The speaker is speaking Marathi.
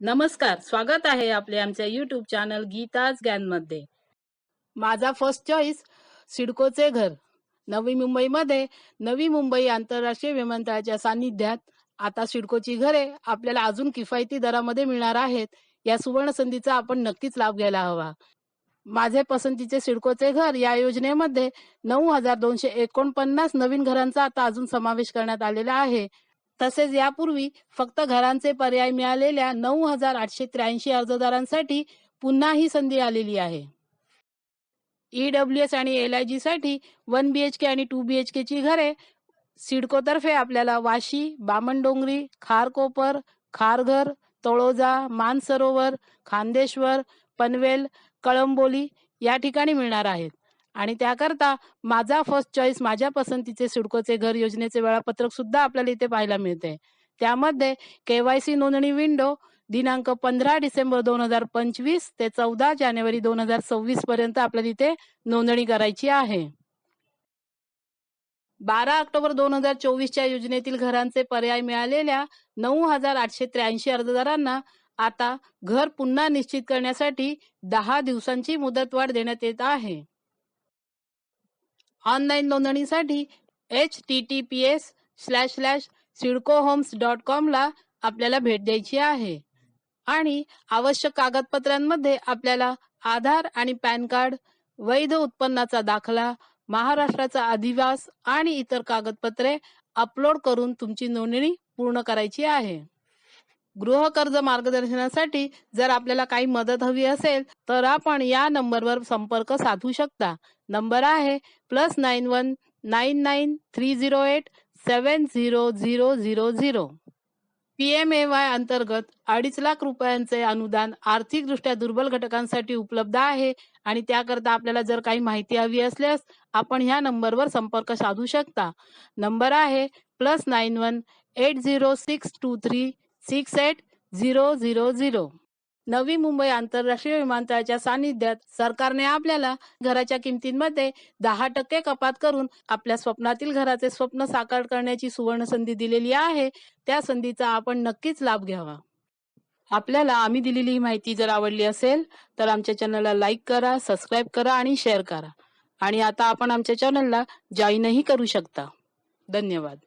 नमस्कार स्वागत आहे आपले आमच्या युट्यूब चॅनल गीताजमध्ये माझा फर्स्ट चॉईस सिडकोचे घर. नवी मुंबईमध्ये नवी मुंबई आंतरराष्ट्रीय विमानतळाच्या सान्निध्यात आता सिडकोची घरे आपल्याला अजून किफायती दरामध्ये मिळणार आहेत या सुवर्ण संधीचा आपण नक्कीच लाभ घ्यायला हवा. माझे पसंतीचे सिडकोचे घर या योजनेमध्ये नऊ हजार दोनशे एकोणपन्नास नवीन घरांचा आता अजून समावेश करण्यात आलेला आहे. तसेच यापूर्वी फक्त घरांचे पर्याय मिळालेल्या नऊ हजार आठशे त्र्याऐंशी अर्जदारांसाठी पुन्हा ही संधी आलेली आहे. ईडब्ल्यू एस आणि एल आय जी साठी वन बी एच के आणि टू बी एच ची घरे सिडकोतर्फे आपल्याला वाशी बामणडोंगरी खारकोपर खारघर तळोजा मानसरोवर खांदेश्वर पनवेल कळंबोली या ठिकाणी मिळणार आहेत. आणि त्याकरता माझा फर्स्ट चॉईस माझ्या पसंतीचे सिडकोचे घर योजनेचे वेळापत्रक सुद्धा आपल्याला इथे पाहायला मिळते. त्यामध्ये केवायसी नोंदणी विंडो दिनांक पंधरा डिसेंबर दोन हजार पंचवीस ते चौदा जानेवारी दोन हजार सव्वीस पर्यंत आपल्याला इथे नोंदणी करायची आहे. बारा ऑक्टोबर दोन हजार चोवीसच्या योजनेतील घरांचे पर्याय मिळालेल्या नऊ हजार आठशे त्र्याऐंशी अर्जदारांना आता घर पुन्हा निश्चित करण्यासाठी दहा दिवसांची मुदतवाढ देण्यात येत आहे. ऑनलाईन नोंदणीसाठी H T T P S slash slash CIDCO homes dot कॉमला आपल्याला भेट द्यायची आहे. आणि आवश्यक कागदपत्रांमध्ये आपल्याला आधार आणि पॅन कार्ड वैध उत्पन्नाचा दाखला महाराष्ट्राचा अधिवास आणि इतर कागदपत्रे अपलोड करून तुमची नोंदणी पूर्ण करायची आहे. गृहकर्ज मार्गदर्शनासाठी जर आपल्याला काही मदत हवी असेल तर आपण या नंबरवर संपर्क साधू शकता. नंबर आहे plus nine one nine nine three zero eight seven zero zero zero zero. P M A Y अंतर्गत अडीच लाख रुपयांचे अनुदान आर्थिकदृष्ट्या दुर्बल घटकांसाठी उपलब्ध आहे आणि त्याकरता आपल्याला जर काही माहिती हवी असल्यास आपण ह्या नंबरवर संपर्क साधू शकता. नंबर आहे plus nine one eight zero six two three six eight zero zero zero Navi Mumbai आंतरराष्ट्रीय विमानतळाच्या सानिध्यात सरकारने आपल्याला घराच्या किमतींमध्ये दहा टक्के कपात करून आपल्या स्वप्नातील घराचे स्वप्न साकार करण्याची सुवर्ण संधी दिलेली आहे. त्या संधीचा आपण नक्कीच लाभ घ्यावा. आपल्याला आम्ही दिलेली ही माहिती जर आवडली असेल तर आमच्या चॅनलला लाईक करा सबस्क्राईब करा आणि शेअर करा. आणि आता आपण आमच्या चॅनलला जॉईनही करू शकता. धन्यवाद.